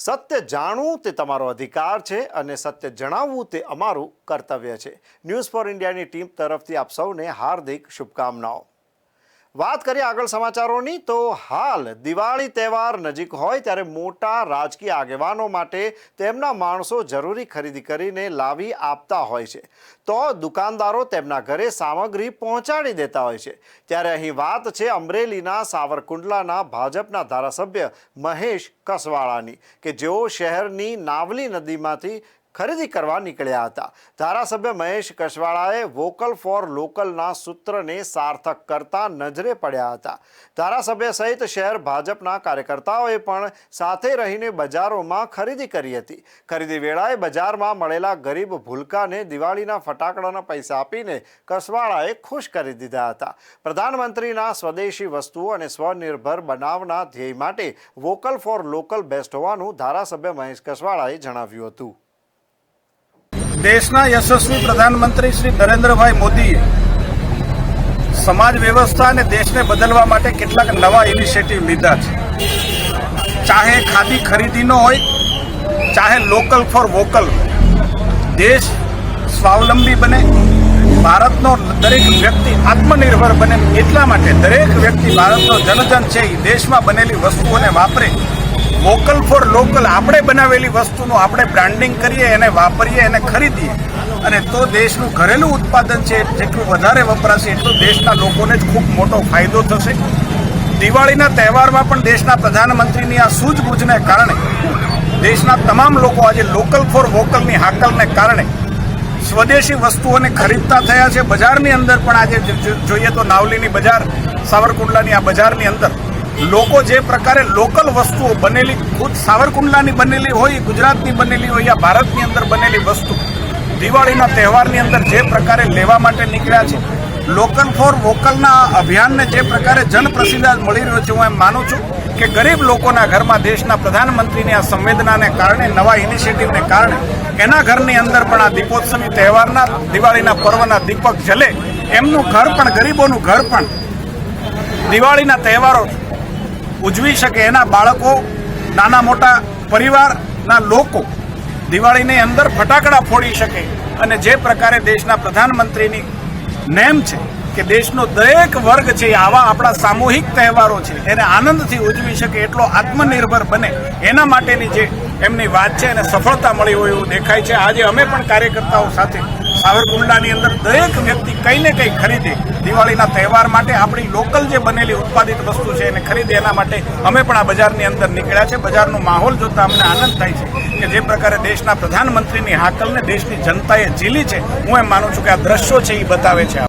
સત્ય જાણવું તે તમારો અધિકાર છે અને સત્ય જણાવવું તે અમારું કર્તવ્ય છે. ન્યૂઝ ફોર ઇન્ડિયાની ટીમ તરફથી આપ સૌને હાર્દિક શુભકામનાઓ. વાત કરીએ આગળ સમાચારોની, તો હાલ દિવાળી તહેવાર નજીક હોય ત્યારે મોટા રાજકીય આગેવાનો માટે તેમના માણસો જરૂરી ખરીદી કરીને લાવી આપતા હોય છે. તો દુકાનદારો તેમના ઘરે સામગ્રી પહોંચાડી દેતા હોય છે. ત્યારે અહીં વાત છે અમરેલીના સાવરકુંડલાના ભાજપના ધારાસભ્ય મહેશ કસવાળાની, કે જેઓ શહેરની નાવલી નદીમાંથી ખરીદી કરવા નીકળ્યા હતા. ધારાસભ્ય મહેશ કસવાળાએ વોકલ ફોર લોકલના સૂત્રને સાર્થક કરતા નજરે પડ્યા હતા. ધારાસભ્ય સહિત શહેર ભાજપના કાર્યકર્તાઓએ પણ સાથે રહીને બજારોમાં ખરીદી કરી હતી. ખરીદી વેળાએ બજારમાં મળેલા ગરીબ ભૂલકાને દિવાળીના ફટાકડાના પૈસા આપીને કસવાળાએ ખુશ કરી દીધા હતા. પ્રધાનમંત્રીના સ્વદેશી વસ્તુઓ અને સ્વનિર્ભર બનાવના ધ્યેય માટે વોકલ ફોર લોકલ બેસ્ટ હોવાનું ધારાસભ્ય મહેશ કસવાળાએ જણાવ્યું હતું. દેશના યશસ્વી પ્રધાનમંત્રી શ્રી નરેન્દ્રભાઈ મોદીએ સમાજ વ્યવસ્થા અને દેશને બદલવા માટે કેટલાક નવા ઇનિશિયેટિવ લીધા છે. ચાહે ખાદી ખરીદીનો હોય, ચાહે લોકલ ફોર વોકલ દેશ સ્વાવલંબી બને, ભારતનો દરેક વ્યક્તિ આત્મનિર્ભર બને એટલા માટે દરેક વ્યક્તિ ભારતનો જનજન છે દેશમાં બનેલી વસ્તુઓને વાપરે વોકલ ફોર લોકલ આપણે બનાવેલી વસ્તુનું આપણે બ્રાન્ડિંગ કરીએ, એને વાપરીએ, એને ખરીદીએ. અને તો દેશનું ઘરેલું ઉત્પાદન છે, જેટલું વધારે વપરાશે, એટલું દેશના લોકોને જ ખૂબ મોટો ફાયદો થશે. દિવાળીના તહેવારમાં પણ દેશના પ્રધાનમંત્રીની આ સૂઝબૂઝને કારણે, દેશના તમામ લોકો આજે લોકલ ફોર વોકલની હાકલને કારણે, સ્વદેશી વસ્તુઓને ખરીદતા થયા છે. બજારની અંદર પણ આજે જોઈએ તો નાવલીની બજાર, સાવરકુંડલાની આ બજારની અંદર લોકો જે પ્રકારે લોકલ વસ્તુઓ બનેલી, ખુદ સાવરકુંડલાની બનેલી હોય, ગુજરાતની બનેલી હોય, યા ભારતની અંદર બનેલી વસ્તુ, દિવાળીના તહેવારની અંદર જે પ્રકારે લેવા માટે નીકળ્યા છે લોકલ ફોર વોકલના અભિયાનને જે પ્રકારે જનપ્રસિદ્ધા મળી રહ્યો છે, હું એમ માનું છું કે ગરીબ લોકોના ઘરમાં દેશના પ્રધાનમંત્રીની આ સંવેદનાને કારણે, નવા ઇનિશિયેટિવને કારણે, એના ઘરની અંદર પણ આ દીપોત્સવી તહેવારના, દિવાળીના પર્વના દીપક જલે, એમનું ઘર પણ, ગરીબોનું ઘર પણ, દિવાળીના તહેવારો ઉજવી શકે એના બાળકો, નાના મોટા પરિવારના લોકો દિવાળીની અંદર ફટાકડા ફોડી શકે અને જે પ્રકારે દેશના પ્રધાનમંત્રીની નેમ છે કે દેશનો દરેક વર્ગ છે, આવા આપણા સામૂહિક તહેવારો છે, એને આનંદથી ઉજવી શકે એટલો આત્મનિર્ભર બને. એના માટેની જે એમની વાત છે, એને સફળતા મળી હોય એવું દેખાય છે. આજે અમે પણ કાર્યકર્તાઓ સાથે સાવરકુંડલાની અંદર દરેક વ્યક્તિ કંઈ ને કંઈ ખરીદે. દિવાળીના તહેવાર માટે આપણી લોકલ જે બનેલી ઉત્પાદિત વસ્તુ છે એને ખરીદે, એના માટે અમે પણ આ બજારની અંદર નીકળ્યા છે. બજારનો માહોલ જોતા અમને આનંદ થાય છે કે જે પ્રકારે દેશના પ્રધાનમંત્રીની હાકલને દેશની જનતાએ ઝીલી છે. હું એમ માનું છું કે આ દ્રશ્યો છે એ બતાવે છે.